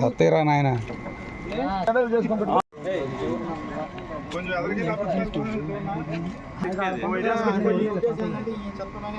సత్యరా నాయన కొంచెం ఎదగజీ చెప్తున్నాను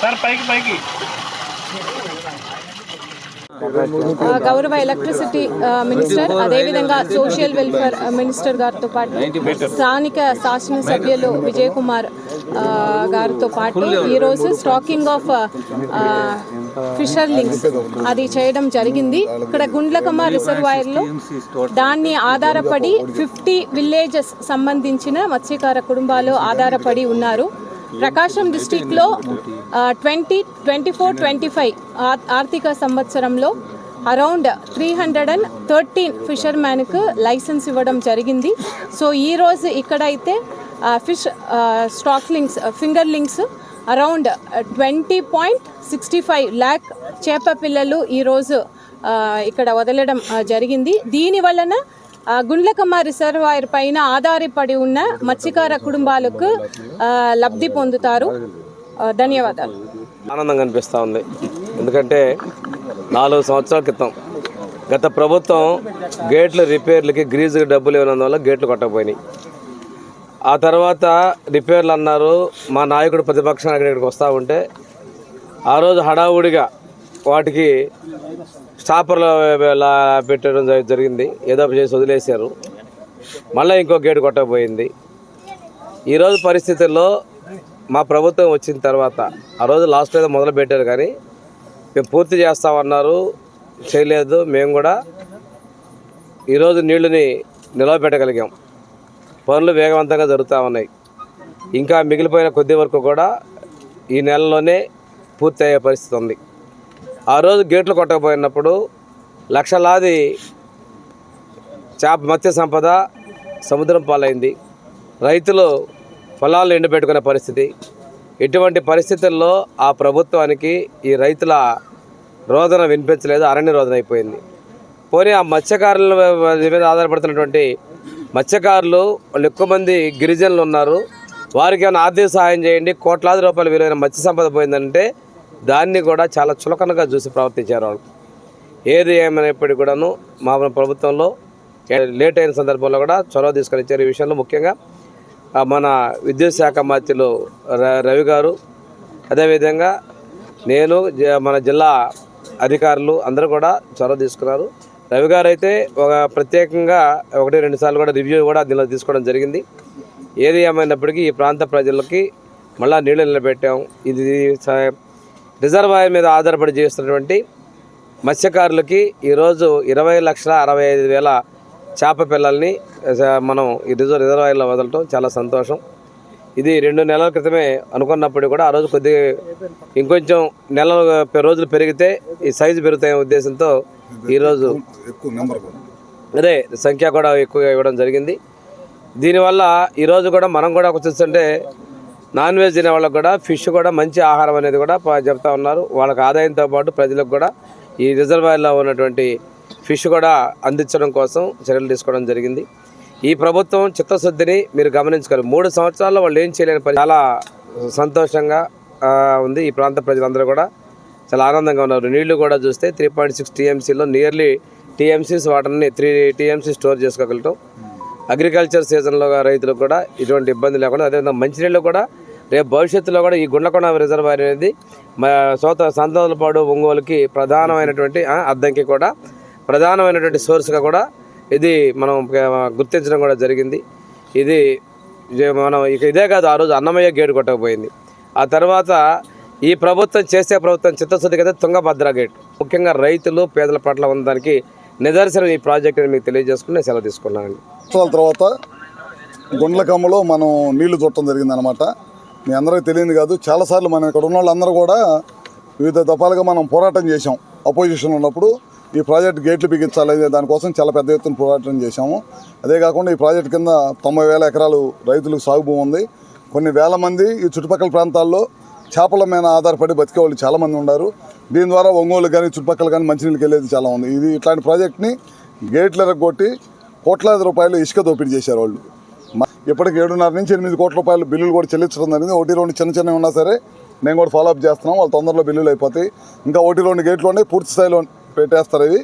సార్ పైకి పైకి. గౌరవ ఎలక్ట్రిసిటీ మినిస్టర్ అదేవిధంగా సోషల్ వెల్ఫేర్ మినిస్టర్ గారితో పాటు స్థానిక శాసనసభ్యులు విజయ్ కుమార్ గారితో పాటు ఈరోజు స్టాకింగ్ ఆఫ్ ఫిషర్ లింక్స్ అది చేయడం జరిగింది. ఇక్కడ గుండ్లకమ్మ రిజర్వాయర్లో దాన్ని ఆధారపడి ఫిఫ్టీ విలేజెస్ సంబంధించిన మత్స్యకార కుటుంబాలు ఆధారపడి ఉన్నారు. ప్రకాశం డిస్టిక్లో twenty twenty four twenty five ఆర్థిక సంవత్సరంలో around three hundred and thirteen ఫిషర్మ్యాన్కు licence ఇవ్వడం జరిగింది. సో ఈరోజు ఇక్కడైతే fish stock links fingerlings around twenty point sixty five lakh చేప పిల్లలు ఈరోజు ఇక్కడ వదలడం జరిగింది. దీని వలన గుండ్లకమ్మ రిజర్వాయర్ పైన ఆధారపడి ఉన్న మత్స్యకార కుటుంబాలకు లబ్ధి పొందుతారు. ధన్యవాదాలు. ఆనందంగా అనిపిస్తూ ఉంది. ఎందుకంటే నాలుగు సంవత్సరాల క్రితం గత ప్రభుత్వం గేట్ల రిపేర్లకి గ్రీజుకి డబ్బులు ఇవ్వనందువల్ల గేట్లు కొట్టకపోయినాయి. ఆ తర్వాత రిపేర్లు అన్నారు మా నాయకుడు ప్రతిపక్షం నాయకుడు ఇక్కడికి వస్తూ ఉంటే ఆ రోజు హడావుడిగా వాటికి స్టాపర్లు పెట్టడం జరిగింది. ఏదో చేసి వదిలేశారు. మళ్ళీ ఇంకో గేటు కొట్టకపోయింది. ఈరోజు పరిస్థితుల్లో మా ప్రభుత్వం వచ్చిన తర్వాత ఆ రోజు లాస్ట్ ఏదో మొదలు పెట్టారు కానీ మేము పూర్తి చేస్తామన్నారు చేయలేదు. మేము కూడా ఈరోజు నీళ్ళని నిలవబెట్టగలిగాం పనులు వేగవంతంగా జరుగుతూ ఉన్నాయి. ఇంకా మిగిలిపోయిన కొద్ది వరకు కూడా ఈ నెలలోనే పూర్తి అయ్యే పరిస్థితి ఉంది. ఆ రోజు గేట్లు కొట్టకపోయినప్పుడు లక్షలాది చేప మత్స్య సంపద సముద్రం పాలైంది. రైతులు పొలాలు ఎండబెట్టుకునే పరిస్థితి. ఇటువంటి పరిస్థితుల్లో ఆ ప్రభుత్వానికి ఈ రైతుల రోదన వినిపించలేదు అరణ్య రోదన అయిపోయింది. పోనీ ఆ మత్స్యకారుల మీద ఆధారపడుతున్నటువంటి మత్స్యకారులు వాళ్ళు ఎక్కువ మంది గిరిజనులు ఉన్నారు. వారికి ఏమైనా ఆర్థిక సహాయం చేయండి కోట్లాది రూపాయల విలువైన మత్స్య సంపద పోయిందంటే దాన్ని కూడా చాలా చులకనగా చూసి ప్రవర్తించారు వాళ్ళు. ఏది ఏమైనప్పటికీ కూడాను మా ప్రభుత్వంలో లేట్ అయిన సందర్భంలో కూడా చొరవ తీసుకొని ఇచ్చారు ఈ విషయంలో ముఖ్యంగా. మన విద్యుత్ శాఖ మంత్రులు ర- రవి గారు. అదేవిధంగా నేను జ- మన జిల్లా అధికారులు అందరూ కూడా చొరవ తీసుకున్నారు. రవి గారు అయితే ఒక ప్రత్యేకంగా ఒకటి రెండు సార్లు కూడా రివ్యూ కూడా దీనిలో తీసుకోవడం జరిగింది. ఏది ఏమైనప్పటికీ ఈ ప్రాంత ప్రజలకి మళ్ళా నీళ్ళు నిలబెట్టాం. ఇది రిజర్వాయర్ మీద ఆధారపడి చేస్తున్నటువంటి మత్స్యకారులకి ఈరోజు ఇరవై లక్షల అరవై ఐదు వేల చేప పిల్లల్ని మనం ఈ రిజర్వ్ రిజర్వాయర్లో వదలటం చాలా సంతోషం. ఇది రెండు నెలల క్రితమే అనుకున్నప్పుడు కూడా ఆ రోజు కొద్దిగా ఇంకొంచెం నెలలు రోజులు పెరిగితే ఈ సైజు పెరుగుతాయనే ఉద్దేశంతో ఈరోజు అదే సంఖ్య కూడా ఎక్కువగా ఇవ్వడం జరిగింది. దీనివల్ల ఈరోజు కూడా మనం కూడా చూస్తుంటే నాన్ వెజ్ తినే వాళ్ళకి కూడా ఫిష్ కూడా మంచి ఆహారం అనేది కూడా చెప్తా ఉన్నారు. వాళ్ళకి ఆదాయంతో పాటు ప్రజలకు కూడా ఈ రిజర్వాయర్లో ఉన్నటువంటి ఫిష్ కూడా అందించడం కోసం చర్యలు తీసుకోవడం జరిగింది. ఈ ప్రభుత్వం చిత్తశుద్ధిని మీరు గమనించగలరు మూడు సంవత్సరాల్లో వాళ్ళు ఏం చేయలేని పని చాలా సంతోషంగా ఉంది ఈ ప్రాంత ప్రజలందరూ కూడా. చాలా ఆనందంగా ఉన్నారు. నీళ్ళు కూడా చూస్తే త్రీ పాయింట్ సిక్స్ టీఎంసీలో నియర్లీ టీఎంసీస్ వాటర్ని త్రీ టీఎంసీ స్టోర్ చేసుకోగలటం. అగ్రికల్చర్ సీజన్లో రైతులకు కూడా ఇటువంటి ఇబ్బంది లేకుండా అదేవిధంగా మంచినీళ్ళు కూడా రేపు భవిష్యత్తులో కూడా ఈ గుండ్లకొండ రిజర్వాయర్ అనేది మా సోత సంతోలపాడు ఒంగోలుకి ప్రధానమైనటువంటి అద్దంకి కూడా ప్రధానమైనటువంటి సోర్స్గా కూడా ఇది మనం గుర్తించడం కూడా జరిగింది. ఇది మనం ఇక ఇదే కాదు ఆ రోజు అన్నమయ్య గేటు కొట్టకపోయింది. ఆ తర్వాత ఈ ప్రభుత్వం చేసే ప్రభుత్వం చిత్తశుద్ధి కదా తుంగభద్ర గేట్. ముఖ్యంగా రైతులు పేదల పట్ల ఉన్నదానికి నిదర్శనం ఈ ప్రాజెక్ట్ మీకు తెలియజేసుకుని నేను సెలవు తీసుకున్నానండి. సంవత్సరాల తర్వాత గుండ్లకమ్మలో మనం నీళ్ళు చూడటం జరిగింది అనమాట మీ అందరికీ తెలియదు కాదు. చాలాసార్లు మనం ఇక్కడ ఉన్న వాళ్ళందరూ కూడా వివిధ దఫాలుగా మనం పోరాటం చేశాం. అపోజిషన్ ఉన్నప్పుడు ఈ ప్రాజెక్ట్ గేట్లు బిగించాలి దానికోసం చాలా పెద్ద ఎత్తున పోరాటం చేశాము. అదే కాకుండా ఈ ప్రాజెక్ట్ కింద తొంభై వేల ఎకరాలు రైతులకు సాగు భూమి ఉంది. కొన్ని వేల మంది ఈ చుట్టుపక్కల ప్రాంతాల్లో చేపల మీద ఆధారపడి బతికే వాళ్ళు చాలామంది ఉన్నారు దీని ద్వారా ఒంగోలు కానీ చుట్టుపక్కల కానీ మంచినీళ్ళకి వెళ్ళేది చాలా ఉంది. ఇది ఇట్లాంటి ప్రాజెక్ట్ని గేట్లు ఎరగొట్టి కోట్లాది రూపాయలు ఇసుక దోపిడీ చేశారు వాళ్ళు. ఇప్పటికి ఏడున్నర నుంచి ఎనిమిది కోట్ల రూపాయలు బిల్లులు కూడా చెల్లించడం జరిగింది. ఒకటి రెండు చిన్న చిన్నవి ఉన్నా సరే నేను కూడా ఫాలోఅప్ చేస్తున్నాం వాళ్ళు తొందరలో బిల్లులు అయిపోతాయి. ఇంకా ఒకటి రెండు గేట్లు ఉన్నాయి. పూర్తి స్థాయిలో పెట్టేస్తారు ఇవి.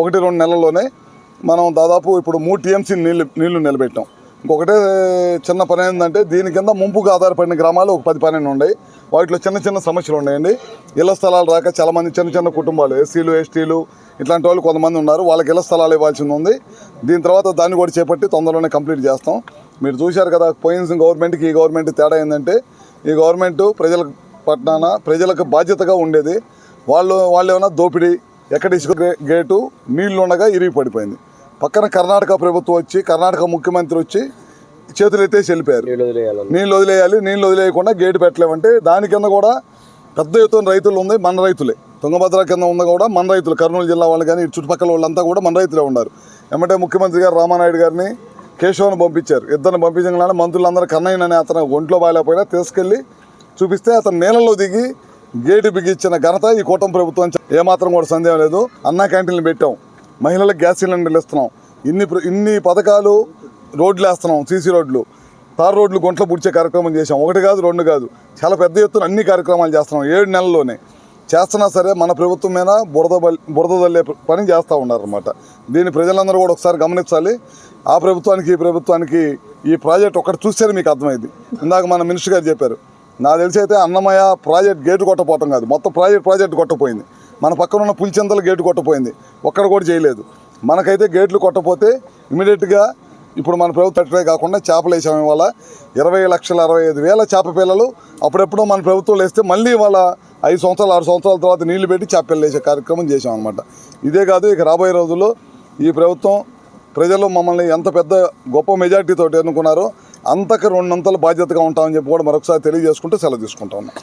ఒకటి రెండు నెలల్లోనే మనం దాదాపు ఇప్పుడు మూడు టీఎంసీ నీళ్ళు నీళ్ళు నిలబెట్టాం. ఇంకొకటే చిన్న పని ఏంటంటే దీని కింద ముంపుకు ఆధారపడిన గ్రామాలు ఒక పది పన్నెండు ఉన్నాయి. వాటిలో చిన్న చిన్న సమస్యలు ఉన్నాయండి. ఇళ్ళ స్థలాలు రాక చాలామంది చిన్న చిన్న కుటుంబాలు ఎస్సీలు ఎస్టీలు ఇట్లాంటి వాళ్ళు కొంతమంది ఉన్నారు. వాళ్ళకి ఇళ్ళ స్థలాలు ఇవ్వాల్సింది ఉంది. దీని తర్వాత దాన్ని కూడా చేపట్టి తొందరలోనే కంప్లీట్ చేస్తాం. మీరు చూశారు కదా పోయిన గవర్నమెంట్కి ఈ గవర్నమెంట్ తేడా ఏంటంటే ఈ గవర్నమెంట్ ప్రజల పట్టాన ప్రజలకు బాధ్యతగా ఉండేది. వాళ్ళు వాళ్ళు ఏమైనా దోపిడీ ఎక్కడ ఇసుక గేటు నీళ్ళు ఉండగా ఇరిగి పడిపోయింది. పక్కన కర్ణాటక ప్రభుత్వం వచ్చి కర్ణాటక ముఖ్యమంత్రి వచ్చి చేతులు ఎత్తేసి వెళ్ళిపోయారు. నీళ్ళు వదిలేయాలి నీళ్ళు వదిలేయకుండా గేటు పెట్టలేమంటే దాని కింద కూడా పెద్ద ఎత్తున రైతులు ఉంది మన రైతులే. తుంగభద్ర కింద ఉన్న కూడా మన రైతులు కర్నూలు జిల్లా వాళ్ళు కానీ చుట్టుపక్కల వాళ్ళంతా కూడా మన రైతులే ఉన్నారు. ఏమంటే ముఖ్యమంత్రి గారు రామానాయుడు గారిని కేశవని పంపించారు. ఇద్దరిని పంపించగానే మంత్రులందరూ కన్నయ్య అనే అతను ఒంట్లో బాగాలేకపోయినా తీసుకెళ్ళి చూపిస్తే అతను నీళ్ళలో దిగి గేటు బిగించిన ఘనత ఈ కూటమి ప్రభుత్వం ఏమాత్రం కూడా సందేహం లేదు. అన్నా క్యాంటీన్లు పెట్టాం. మహిళలకు గ్యాస్ సిలిండర్లు ఇస్తున్నాం. ఇన్ని ఇన్ని పథకాలు రోడ్లు వేస్తున్నాం సీసీ రోడ్లు. తారు రోడ్లు గుంట్లో పుడిచే కార్యక్రమం చేసాం ఒకటి కాదు రెండు కాదు. చాలా పెద్ద ఎత్తున అన్ని కార్యక్రమాలు చేస్తున్నాం. ఏడు నెలల్లోనే. చేస్తున్నా సరే మన ప్రభుత్వం మీద బురద బురద తల్లే పని చేస్తూ ఉన్నారన్నమాట. దీన్ని ప్రజలందరూ కూడా ఒకసారి గమనించాలి. ఆ ప్రభుత్వానికి ఈ ప్రభుత్వానికి ఈ ప్రాజెక్ట్ ఒకటి చూస్తేనే మీకు అర్థమైంది ఇందాక మన మినిస్టర్ గారు చెప్పారు నాకు తెలిసి అయితే అన్నమయ్య ప్రాజెక్ట్ గేటు కొట్టపోవటం కాదు. మొత్తం ప్రాజెక్ట్ ప్రాజెక్ట్ కొట్టపోయింది. మన పక్కన ఉన్న పులిచెంతల గేటు కొట్టపోయింది. ఒక్కడ కూడా చేయలేదు. మనకైతే గేట్లు కొట్టపోతే ఇమీడియట్గా ఇప్పుడు మన ప్రభుత్వ తట్టే కాకుండా చేపలు వేసాం ఇవాళ. ఇరవై లక్షల అరవై ఐదు వేల చేప పిల్లలు అప్పుడెప్పుడో మన ప్రభుత్వం వేస్తే మళ్ళీ వాళ్ళ ఐదు సంవత్సరాలు ఆరు సంవత్సరాల తర్వాత నీళ్ళు పెట్టి చేప పిల్లలు వేసే కార్యక్రమం చేసాం అనమాట ఇదే కాదు ఇక రాబోయే రోజుల్లో ఈ ప్రభుత్వం ప్రజలు మమ్మల్ని ఎంత పెద్ద గొప్ప మెజార్టీతో ఎన్నుకున్నారో అంతకు రెండంతలు బాధ్యతగా ఉంటామని చెప్పి కూడా మరొకసారి తెలియజేసుకుంటూ సెలవు తీసుకుంటా ఉన్నాం.